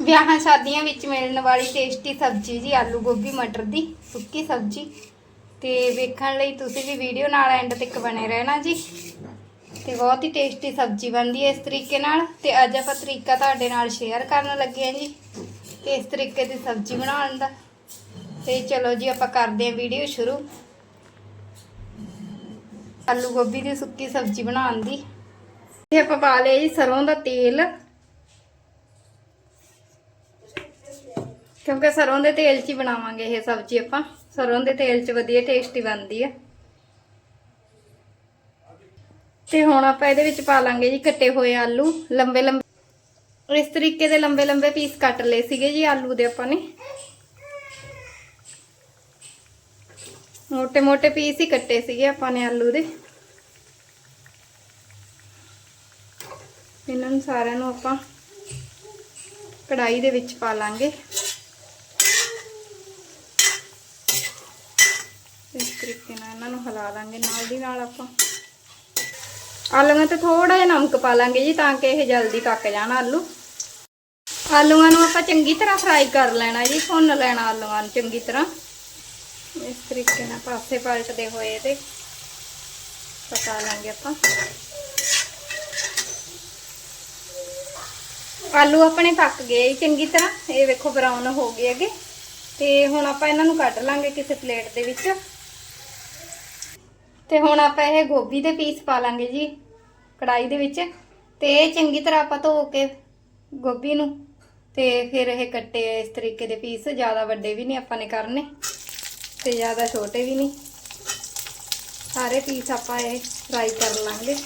ਵਿਆਹਾਂ ਸ਼ਾਦੀਆਂ ਵਿੱਚ ਮਿਲਣ ਵਾਲੀ ਟੇਸਟੀ ਸਬਜ਼ੀ ਜੀ, ਆਲੂ ਗੋਭੀ, ਮਟਰ ਦੀ ਸੁੱਕੀ ਸਬਜ਼ੀ। ਤੇ ਵੇਖਣ ਲਈ ਤੁਸੀਂ ਵੀ ਵੀਡੀਓ ਨਾਲ ਐਂਡ ਤੱਕ ਬਣੇ ਰਹਿਣਾ ਜੀ। ਤੇ ਬਹੁਤ ਹੀ ਟੇਸਟੀ ਸਬਜ਼ੀ ਬਣਦੀ ਹੈ ਇਸ ਤਰੀਕੇ ਨਾਲ। ਤੇ ਅੱਜ ਆਪਾਂ ਤਰੀਕਾ ਤੁਹਾਡੇ ਨਾਲ ਸ਼ੇਅਰ ਕਰਨ ਲੱਗੇ ਹਾਂ ਜੀ ਤੇ ਇਸ ਤਰੀਕੇ ਦੀ ਸਬਜ਼ੀ ਬਣਾਉਣ ਦਾ। ਤੇ ਚਲੋ ਜੀ, ਆਪਾਂ ਕਰਦੇ ਹਾਂ ਵੀਡੀਓ ਸ਼ੁਰੂ। ਆਲੂ ਗੋਭੀ ਦੀ ਸੁੱਕੀ ਸਬਜ਼ੀ ਬਣਾਉਣ ਦੀ। ਤੇ ਆਪਾਂ ਪਾ ਲਿਆ ਜੀ ਸਰੋਂ ਦਾ ਤੇਲ। ਕਿਉਂਕਿ ਸਰੋਂ ਦੇ ਤੇਲ 'ਚ ਹੀ ਬਣਾਵਾਂਗੇ ਇਹ ਸਬਜ਼ੀ ਆਪਾਂ। ਸਰੋਂ ਦੇ ਤੇਲ 'ਚ ਵਧੀਆ ਟੇਸਟੀ ਬਣਦੀ ਹੈ ਤੇ ਹੁਣ ਆਪਾਂ ਇਹਦੇ ਵਿੱਚ ਪਾ ਲਾਂਗੇ ਜੀ ਕੱਟੇ ਹੋਏ ਆਲੂ, ਲੰਬੇ ਲੰਬੇ। ਇਸ ਤਰੀਕੇ ਦੇ ਲੰਬੇ ਲੰਬੇ ਪੀਸ ਕੱਟ ਲਏ ਸੀਗੇ ਜੀ ਆਲੂ ਦੇ ਆਪਾਂ ਨੇ। ਮੋਟੇ ਮੋਟੇ ਪੀਸ ਹੀ ਕੱਟੇ ਸੀਗੇ ਆਪਾਂ ਨੇ ਆਲੂ ਦੇ। ਇਹਨਾਂ ਨੂੰ ਸਾਰਿਆਂ ਨੂੰ ਆਪਾਂ ਕੜਾਈ ਦੇ ਵਿੱਚ ਪਾ ਲਾਂਗੇ। ਤਰੀਕੇ ਇਹਨਾਂ ਨੂੰ ਹਿਲਾ ਲਾਂਗੇ ਨਾਲ ਦੀ ਨਾਲ ਆਪਾਂ। ਆਲੂਆਂ ਤੇ ਥੋੜਾ ਜਿਹਾ ਨਮਕ ਪਾ ਲਾਂਗੇ ਜੀ ਤਾਂ ਕਿ ਇਹ ਜਲਦੀ ਪੱਕ ਜਾਣ ਆਲੂ। ਆਲੂਆਂ ਨੂੰ ਆਪਾਂ ਚੰਗੀ ਤਰ੍ਹਾਂ ਫਰਾਈ ਕਰ ਲੈਣਾ ਜੀ, ਭੁੰਨ ਲੈਣਾ ਆਲੂਆਂ ਨੂੰ ਚੰਗੀ ਤਰ੍ਹਾਂ। ਇਸ ਤਰੀਕੇ ਨਾਲ ਪਾਸੇ ਪਲਟਦੇ ਹੋਏ ਤੇ ਪਕਾ ਲਾਂਗੇ ਆਪਾਂ। ਆਲੂ ਆਪਣੇ ਪੱਕ ਗਏ ਜੀ ਚੰਗੀ ਤਰ੍ਹਾਂ। ਇਹ ਵੇਖੋ ਬਰਾਊਨ ਹੋ ਗਏ ਹੈਗੇ। ਤੇ ਹੁਣ ਆਪਾਂ ਇਹਨਾਂ ਨੂੰ ਕੱਢ ਲਾਂਗੇ ਕਿਸੇ ਪਲੇਟ ਦੇ ਵਿੱਚ। ਤੇ ਹੁਣ ਆਪਾਂ ਇਹ ਗੋਭੀ ਦੇ ਪੀਸ ਪਾ ਲਾਂਗੇ ਜੀ ਕੜਾਈ ਦੇ ਵਿੱਚ। ਤੇ ਇਹ ਚੰਗੀ ਤਰ੍ਹਾਂ ਆਪਾਂ ਧੋ ਕੇ ਗੋਭੀ ਨੂੰ, ਤੇ ਫਿਰ ਇਹ ਕੱਟੇ ਇਸ ਤਰੀਕੇ ਦੇ ਪੀਸ, ਜ਼ਿਆਦਾ ਵੱਡੇ ਵੀ ਨਹੀਂ ਆਪਾਂ ਨੇ ਕਰਨੇ, ਤੇ ਜ਼ਿਆਦਾ ਛੋਟੇ ਵੀ ਨਹੀਂ। ਸਾਰੇ ਪੀਸ ਆਪਾਂ ਇਹ ਫਰਾਈ ਕਰ ਲਾਂਗੇ,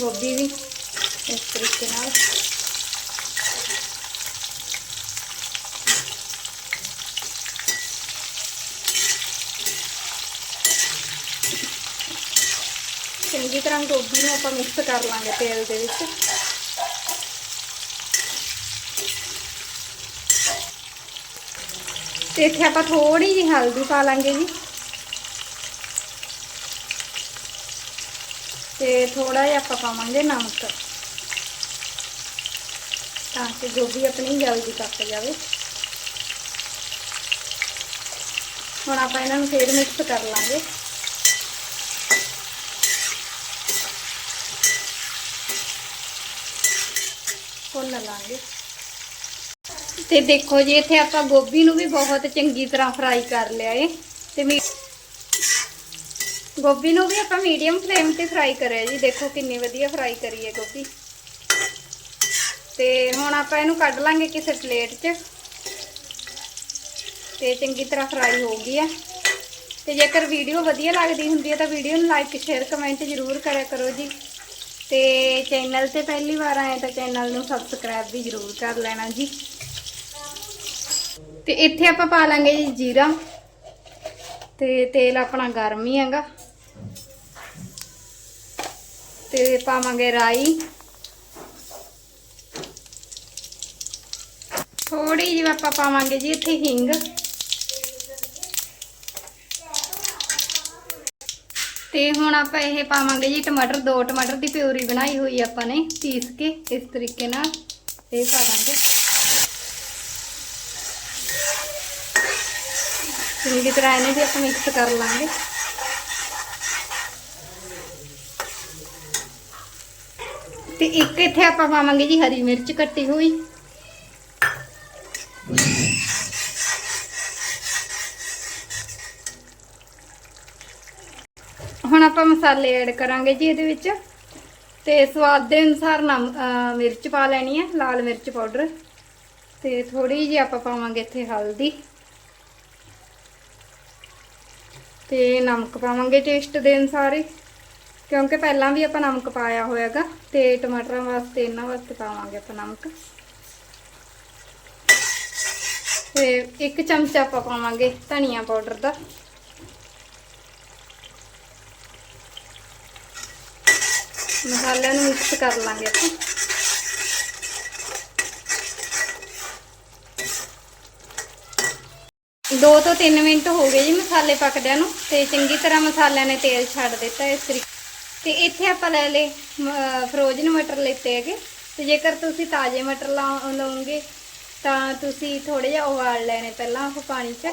ਗੋਭੀ ਵੀ ਇਸ ਤਰੀਕੇ ਨਾਲ। ਚੰਗੀ ਤਰ੍ਹਾਂ ਗੋਭੀ ਨੂੰ ਆਪਾਂ ਮਿਕਸ ਕਰ ਲਾਂਗੇ ਤੇਲ ਦੇ ਵਿੱਚ। ਤੇ ਇੱਥੇ ਆਪਾਂ ਥੋੜੀ ਜਿਹੀ ਹਲਦੀ ਪਾ ਲਾਂਗੇ ਜੀ। ਤੇ ਥੋੜਾ ਜਿਹਾ ਆਪਾਂ ਪਾਵਾਂਗੇ ਨਮਕ, ਤਾਂ ਕਿ ਗੋਭੀ ਆਪਣੀ ਜਲਦੀ ਪੱਕ ਜਾਵੇ। ਹੁਣ ਆਪਾਂ ਇਹਨਾਂ ਨੂੰ ਫੇਰ ਮਿਕਸ ਕਰ ਲਾਂਗੇ। ਭੁੰਨ ਲਾਂਗੇ। ਤੇ ਦੇਖੋ ਜੀ, ਇੱਥੇ ਆਪਾਂ ਗੋਭੀ ਨੂੰ ਵੀ ਬਹੁਤ ਚੰਗੀ ਤਰ੍ਹਾਂ ਫਰਾਈ ਕਰ ਲਿਆ ਏ। ਤੇ ਗੋਭੀ ਨੂੰ ਵੀ ਆਪਾਂ ਮੀਡੀਅਮ ਫਲੇਮ ਤੇ ਫਰਾਈ ਕਰਿਆ ਜੀ। ਦੇਖੋ ਕਿੰਨੀ ਵਧੀਆ ਫਰਾਈ ਕਰੀ ਹੈ ਗੋਭੀ। ਤੇ ਹੁਣ ਆਪਾਂ ਇਹਨੂੰ ਕੱਢ ਲਾਂਗੇ ਕਿਸੇ ਪਲੇਟ 'ਚ। ਤੇ ਚੰਗੀ ਤਰ੍ਹਾਂ ਫਰਾਈ ਹੋ ਗਈ ਹੈ ਤੇ ਜੇਕਰ ਵੀਡੀਓ ਵਧੀਆ ਲੱਗਦੀ ਹੁੰਦੀ ਹੈ ਤਾਂ ਵੀਡੀਓ ਨੂੰ ਲਾਈਕ ਸ਼ੇਅਰ ਕਮੈਂਟ ਜ਼ਰੂਰ ਕਰਿਆ ਕਰੋ ਜੀ। ਤੇ ਚੈਨਲ ਤੇ ਪਹਿਲੀ ਵਾਰ ਆਏ ਤਾਂ ਚੈਨਲ ਨੂੰ ਸਬਸਕ੍ਰਾਈਬ ਵੀ ਜ਼ਰੂਰ ਕਰ ਲੈਣਾ ਜੀ। ਤੇ ਇੱਥੇ ਆਪਾਂ ਪਾ ਲਾਂਗੇ ਜੀ ਜੀਰਾ। ਤੇ ਤੇਲ ਆਪਣਾ ਗਰਮ ਹੀ ਹੈਗਾ। ਤੇ ਪਾਵਾਂਗੇ ਰਾਈ। ਥੋੜੀ ਜਿਹੀ ਆਪਾਂ ਪਾਵਾਂਗੇ ਜੀ ਇੱਥੇ ਹਿੰਗ। ਤੇ ਹੁਣ ਆਪਾਂ ਇਹ ਪਾਵਾਂਗੇ ਜੀ ਟਮਾਟਰ, ਦੋ ਟਮਾਟਰ ਦੀ ਪਿਊਰੀ ਬਣਾਈ ਹੋਈ ਆਪਾਂ ਨੇ, ਪੀਸ ਕੇ, ਇਸ ਤਰੀਕੇ ਨਾਲ ਇਹ ਪਾ ਦਾਂਗੇ। ਚੰਗੀ ਤਰ੍ਹਾਂ ਇਹਨੇ ਵੀ ਆਪਾਂ ਮਿਕਸ ਕਰ ਲਾਂਗੇ। ਤੇ ਇੱਕ ਇੱਥੇ ਆਪਾਂ ਪਾਵਾਂਗੇ ਜੀ ਹਰੀ ਮਿਰਚ ਕੱਟੀ ਹੋਈ। ਹੁਣ ਆਪਾਂ ਮਸਾਲੇ ਐਡ ਕਰਾਂਗੇ ਜੀ ਇਹਦੇ ਵਿੱਚ। ਤੇ ਸਵਾਦ ਦੇ ਅਨੁਸਾਰ ਨਮ ਮਿਰਚ ਪਾ ਲੈਣੀ ਹੈ, ਲਾਲ ਮਿਰਚ ਪਾਊਡਰ। ਤੇ ਥੋੜੀ ਜਿਹੀ ਆਪਾਂ ਪਾਵਾਂਗੇ ਇੱਥੇ ਹਲਦੀ। ਤੇ ਨਮਕ ਪਾਵਾਂਗੇ ਟੇਸਟ ਦੇ ਅਨੁਸਾਰ ਹੀ। ਕਿਉਂਕਿ ਪਹਿਲਾਂ ਵੀ ਆਪਾਂ ਨਮਕ ਪਾਇਆ ਹੋਇਆਗਾ, ਤੇ ਟਮਾਟਰਾਂ ਵਾਸਤੇ ਇਹਨਾਂ ਵਾਸਤੇ ਪਾਵਾਂਗੇ ਆਪਾਂ ਨਮਕ। ਤੇ ਇੱਕ ਚਮਚ ਆਪਾਂ ਪਾਵਾਂਗੇ ਧਨੀਆ ਪਾਊਡਰ ਦਾ। ਮਸਾਲਿਆਂ ਨੂੰ ਮਿਕਸ ਕਰ ਲਾਂਗੇ ਆਪਾਂ। ਦੋ ਤੋਂ 3 ਮਿੰਟ ਹੋ ਗਏ ਜੀ ਮਸਾਲੇ ਪੱਕਦਿਆਂ ਨੂੰ, ਤੇ ਚੰਗੀ ਤਰ੍ਹਾਂ ਮਸਾਲਿਆਂ ਨੇ ਤੇਲ ਛੱਡ ਦਿੱਤਾ ਇਸ ਤਰੀਕੇ ਤੇ ਇੱਥੇ ਆਪਾਂ ਲੈ ਲਏ ਫਰੋਜ਼ਨ ਮਟਰ ਲੈਤੇ ਹੈਗੇ। ਤੇ ਜੇਕਰ ਤੁਸੀਂ ਤਾਜ਼ੇ ਮਟਰ ਲਾ- ਲਓਗੇ, ਤਾਂ ਤੁਸੀਂ ਥੋੜੇ ਜਿਹਾ ਉਬਾਲ ਲੈਣੇ ਪਹਿਲਾਂ ਉਹ ਪਾਣੀ 'ਚ,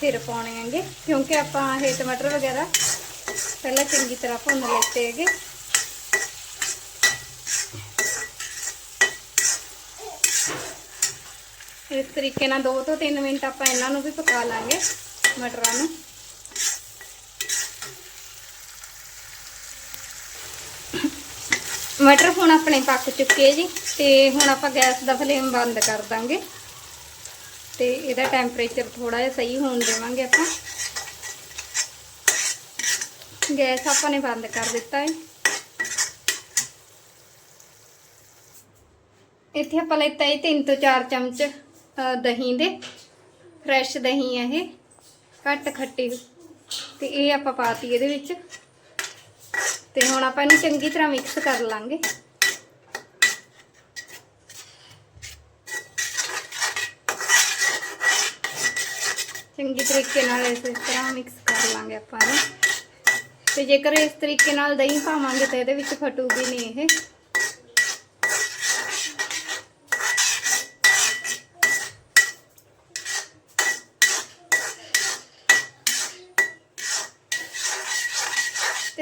ਫਿਰ ਪਾਉਣੇ ਹੈਗੇ। ਕਿਉਂਕਿ ਆਪਾਂ ਇਹ ਟਮਾਟਰ ਵਗੈਰਾ ਪਹਿਲਾਂ ਚੰਗੀ ਤਰ੍ਹਾਂ ਭੁੰਨ ਲੈਤੇ ਹੈਗੇ। ਇਸ ਤਰੀਕੇ ਨਾਲ 2 ਤੋਂ 3 ਮਿੰਟ ਆਪਾਂ ਇਹਨਾਂ ਨੂੰ ਵੀ ਪਕਾ ਲਾਂਗੇ ਮਟਰਾਂ ਨੂੰ। ਮਟਰ ਹੁਣ ਆਪਣੇ ਪੱਕ ਚੁੱਕੇ ਜੀ ਤੇ ਹੁਣ ਆਪਾਂ ਗੈਸ ਦਾ ਫਲੇਮ ਬੰਦ ਕਰ ਦਾਂਗੇ। ਤੇ ਇਹਦਾ ਟੈਂਪਰੇਚਰ ਥੋੜਾ ਜਿਹਾ ਸਹੀ ਹੋਣ ਦੇਵਾਂਗੇ ਆਪਾਂ। ਗੈਸ ਆਪਾਂ ਨੇ ਬੰਦ ਕਰ ਦਿੱਤਾ ਹੈ। ਇੱਥੇ ਆਪਾਂ ਲੈਤਾ ਹੈ 3 ਤੋਂ 4 ਚਮਚ ਦਹੀਂ ਦੇ ਫਰੈਸ਼ ਦਹੀਂ ਹੈ ਇਹ, ਘੱਟ ਖੱਟੀ ਤੇ ਇਹ ਆਪਾਂ ਪਾਤੀ ਇਹਦੇ ਵਿੱਚ। ਤੇ ਹੁਣ ਆਪਾਂ ਇਹਨੂੰ ਚੰਗੀ ਤਰ੍ਹਾਂ ਮਿਕਸ ਕਰ ਲਾਂਗੇ। ਚੰਗੀ ਤਰੀਕੇ ਨਾਲ ਇਸ ਤਰ੍ਹਾਂ ਮਿਕਸ ਕਰ ਲਾਂਗੇ ਆਪਾਂ ਇਹਨੂੰ। ਤੇ ਜੇਕਰ ਇਸ ਤਰੀਕੇ ਨਾਲ ਦਹੀਂ ਪਾਵਾਂਗੇ ਤਾਂ ਇਹਦੇ ਵਿੱਚ ਫਟੂਗੀ ਨਹੀਂ ਇਹ।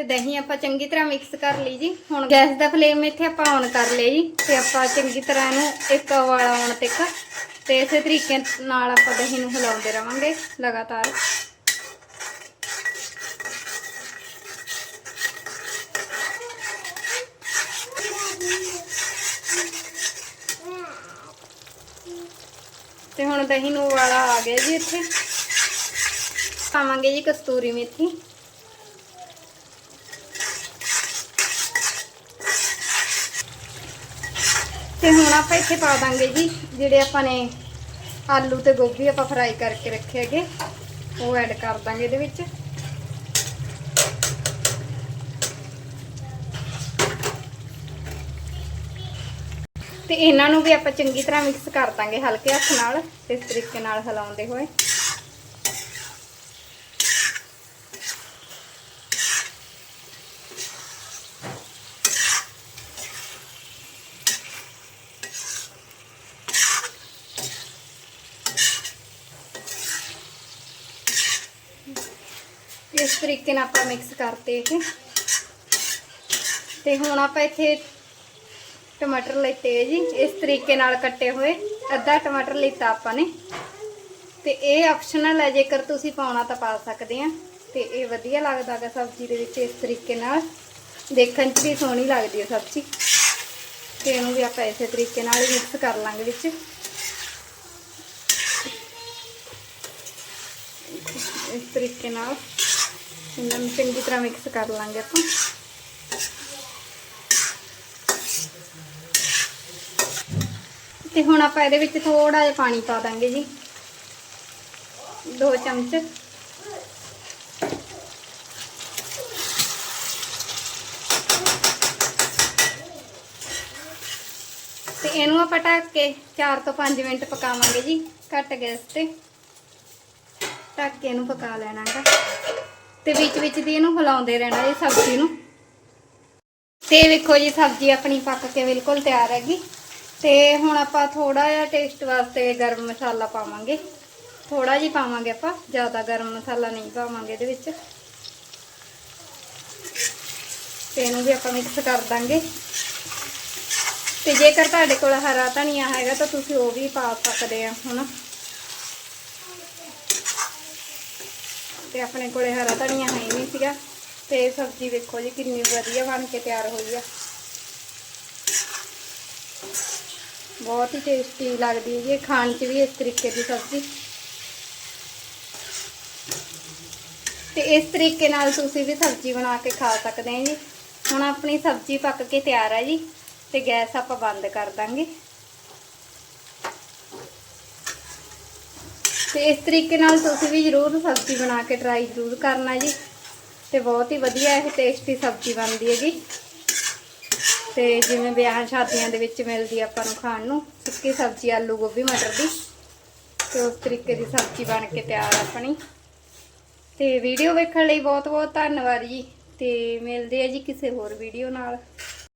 ਦਹੀਂ ਆਪਾਂ ਚੰਗੀ ਤਰ੍ਹਾਂ ਮਿਕਸ ਕਰ ਲਈ ਜੀ। ਹੁਣ ਗੈਸ ਦਾ ਫਲੇਮ ਇੱਥੇ ਆਪਾਂ ਔਨ ਕਰ ਲਿਆ ਜੀ ਤੇ ਆਪਾਂ ਚੰਗੀ ਤਰ੍ਹਾਂ ਇਹਨੂੰ ਇੱਕ ਉਬਾਲਾ ਆਉਣ ਤੱਕ ਤੇ ਇਸੇ ਤਰੀਕੇ ਨਾਲ ਆਪਾਂ ਦਹੀਂ ਨੂੰ ਹਿਲਾਉਂਦੇ ਰਵਾਂਗੇ ਲਗਾਤਾਰ। ਤੇ ਹੁਣ ਦਹੀਂ ਨੂੰ ਵਾਲਾ ਆ ਗਿਆ ਜੀ ਇੱਥੇ। ਪਾਵਾਂਗੇ ਜੀ ਕਸਤੂਰੀ ਮੇਥੀ। ਤੇ ਹੁਣ ਆਪਾਂ ਇੱਥੇ ਪਾ ਦਾਂਗੇ ਜੀ, ਜਿਹੜੇ ਆਪਾਂ ਨੇ ਆਲੂ ਤੇ ਗੋਭੀ ਆਪਾਂ ਫਰਾਈ ਕਰਕੇ ਰੱਖੇ ਹੈਗੇ, ਉਹ ਐਡ ਕਰ ਦਾਂਗੇ ਇਹਦੇ ਵਿੱਚ। ਤੇ ਇਹਨਾਂ ਨੂੰ ਵੀ ਆਪਾਂ ਚੰਗੀ ਤਰ੍ਹਾਂ ਮਿਕਸ ਕਰ ਦਾਂਗੇ ਹਲਕੇ ਹੱਥ ਨਾਲ, ਇਸ ਤਰੀਕੇ ਨਾਲ ਹਿਲਾਉਂਦੇ ਹੋਏ। ਇਸ ਤਰੀਕੇ ਨਾਲ ਆਪਾਂ ਮਿਕਸ ਕਰਤੇ। ਇਹ ਤੇ ਹੁਣ ਆਪਾਂ ਇੱਥੇ ਟਮਾਟਰ ਲੈਤੇ ਜੀ। ਇਸ ਤਰੀਕੇ ਨਾਲ ਕੱਟੇ ਹੋਏ। ਅੱਧਾ ਟਮਾਟਰ ਲਿੱਤਾ ਆਪਾਂ ਨੇ। ਤੇ ਇਹ ਆਪਸ਼ਨਲ ਹੈ, ਜੇਕਰ ਤੁਸੀਂ ਪਾਉਣਾ ਤਾਂ ਪਾ ਸਕਦੇ ਆ। ਤੇ ਇਹ ਵਧੀਆ ਲੱਗਦਾ ਹੈ ਸਬਜ਼ੀ ਦੇ ਵਿੱਚ ਇਸ ਤਰੀਕੇ ਨਾਲ। ਦੇਖਣ 'ਚ ਵੀ ਸੋਹਣੀ ਲੱਗਦੀ ਹੈ ਸਬਜ਼ੀ। ਤੇ ਇਹਨੂੰ ਵੀ ਆਪਾਂ ਇਸੇ ਤਰੀਕੇ ਨਾਲ ਹੀ ਮਿਕਸ ਕਰ ਲਾਂਗੇ ਵਿੱਚ। ਇਸ ਤਰੀਕੇ ਨਾਲ। ਇਹਨਾਂ ਨੂੰ ਚੰਗੀ ਤਰ੍ਹਾਂ ਮਿਕਸ ਕਰ ਲਾਂਗੇ ਆਪਾਂ ਤੇ ਹੁਣ ਆਪਾਂ ਇਹਦੇ ਵਿੱਚ ਥੋੜਾ ਜਿਹਾ ਪਾਣੀ ਪਾ ਦਾਂਗੇ ਜੀ। ਦੋ ਚਮਚ। ਤੇ ਇਹਨੂੰ ਆਪਾਂ ਢੱਕ ਕੇ 4 ਤੋਂ 5 ਮਿੰਟ ਪਕਾਵਾਂਗੇ ਜੀ, ਘੱਟ ਗੈਸ ਤੇ। ਢੱਕ ਕੇ ਇਹਨੂੰ ਪਕਾ ਲੈਣਾਗਾ ਤੇ ਵਿੱਚ ਵਿੱਚ ਦੀ ਇਹਨੂੰ ਹਿਲਾਉਂਦੇ ਰਹਿਣਾ ਜੀ ਸਬਜ਼ੀ ਨੂੰ। ਤੇ ਵੇਖੋ ਜੀ, ਸਬਜ਼ੀ ਆਪਣੀ ਪੱਕ ਕੇ ਬਿਲਕੁਲ ਤਿਆਰ ਹੈਗੀ। ਤੇ ਹੁਣ ਆਪਾਂ ਥੋੜਾ ਜਿਹਾ ਟੇਸਟ ਵਾਸਤੇ ਗਰਮ ਮਸਾਲਾ ਪਾਵਾਂਗੇ। ਥੋੜਾ ਜਿਹਾ ਪਾਵਾਂਗੇ ਆਪਾਂ, ਜ਼ਿਆਦਾ ਗਰਮ ਮਸਾਲਾ ਨਹੀਂ ਪਾਵਾਂਗੇ ਇਹਦੇ ਵਿੱਚ। ਤੇ ਇਹਨੂੰ ਵੀ ਆਪਾਂ ਮਿਕਸ ਕਰ ਦਾਂਗੇ। ਤੇ ਜੇਕਰ ਤੁਹਾਡੇ ਕੋਲ ਹਰਾ ਧਨੀਆ ਹੈਗਾ ਤਾਂ ਤੁਸੀਂ ਉਹ ਵੀ ਪਾ ਸਕਦੇ ਆ ਹੁਣ। ਤੇ ਆਪਣੇ ਕੋਲੇ ਹਰਾ ਧਨੀਆ ਹੈ ਨਹੀਂ ਸੀਗਾ। ਤੇ ਸਬਜ਼ੀ ਵੇਖੋ ਜੀ ਕਿੰਨੀ ਵਧੀਆ ਬਣ ਕੇ ਤਿਆਰ ਹੋਈ ਆ। ਬਹੁਤ ਹੀ ਟੇਸਟੀ ਲੱਗਦੀ ਹੈ ਜੀ ਖਾਣ 'ਚ ਵੀ ਇਸ ਤਰੀਕੇ ਦੀ ਸਬਜ਼ੀ। ਤੇ ਇਸ ਤਰੀਕੇ ਨਾਲ ਤੁਸੀਂ ਵੀ ਸਬਜ਼ੀ ਬਣਾ ਕੇ ਖਾ ਸਕਦੇ ਹੋ ਜੀ। ਹੁਣ ਆਪਣੀ ਸਬਜ਼ੀ ਪੱਕ ਕੇ ਤਿਆਰ ਹੈ ਜੀ, ਤੇ ਗੈਸ ਆਪਾਂ ਬੰਦ ਕਰ ਦਾਂਗੇ। ਤੇ ਇਸ ਤਰੀਕੇ ਨਾਲ ਤੁਸੀਂ ਵੀ ਜ਼ਰੂਰ ਸਬਜ਼ੀ ਬਣਾ ਕੇ ਟਰਾਈ ਜ਼ਰੂਰ ਕਰਨਾ ਜੀ। ਤੇ ਬਹੁਤ ਹੀ ਵਧੀਆ ਇਹ ਟੇਸਟੀ ਸਬਜ਼ੀ ਬਣਦੀ ਹੈਗੀ। ਤੇ ਜਿਵੇਂ ਵਿਆਹ ਸ਼ਾਦੀਆਂ ਦੇ ਵਿੱਚ ਮਿਲਦੀ ਆਪਾਂ ਨੂੰ ਖਾਣ ਨੂੰ, ਸੁੱਕੀ ਸਬਜ਼ੀ, ਆਲੂ ਗੋਭੀ, ਮਟਰ ਦੀ। ਤੇ ਉਸ ਤਰੀਕੇ ਦੀ ਸਬਜ਼ੀ ਬਣ ਕੇ ਤਿਆਰ ਆਪਣੀ। ਤੇ ਵੀਡੀਓ ਵੇਖਣ ਲਈ ਬਹੁਤ ਬਹੁਤ ਧੰਨਵਾਦ ਜੀ। ਤੇ ਮਿਲਦੇ ਆ ਜੀ ਕਿਸੇ ਹੋਰ ਵੀਡੀਓ ਨਾਲ।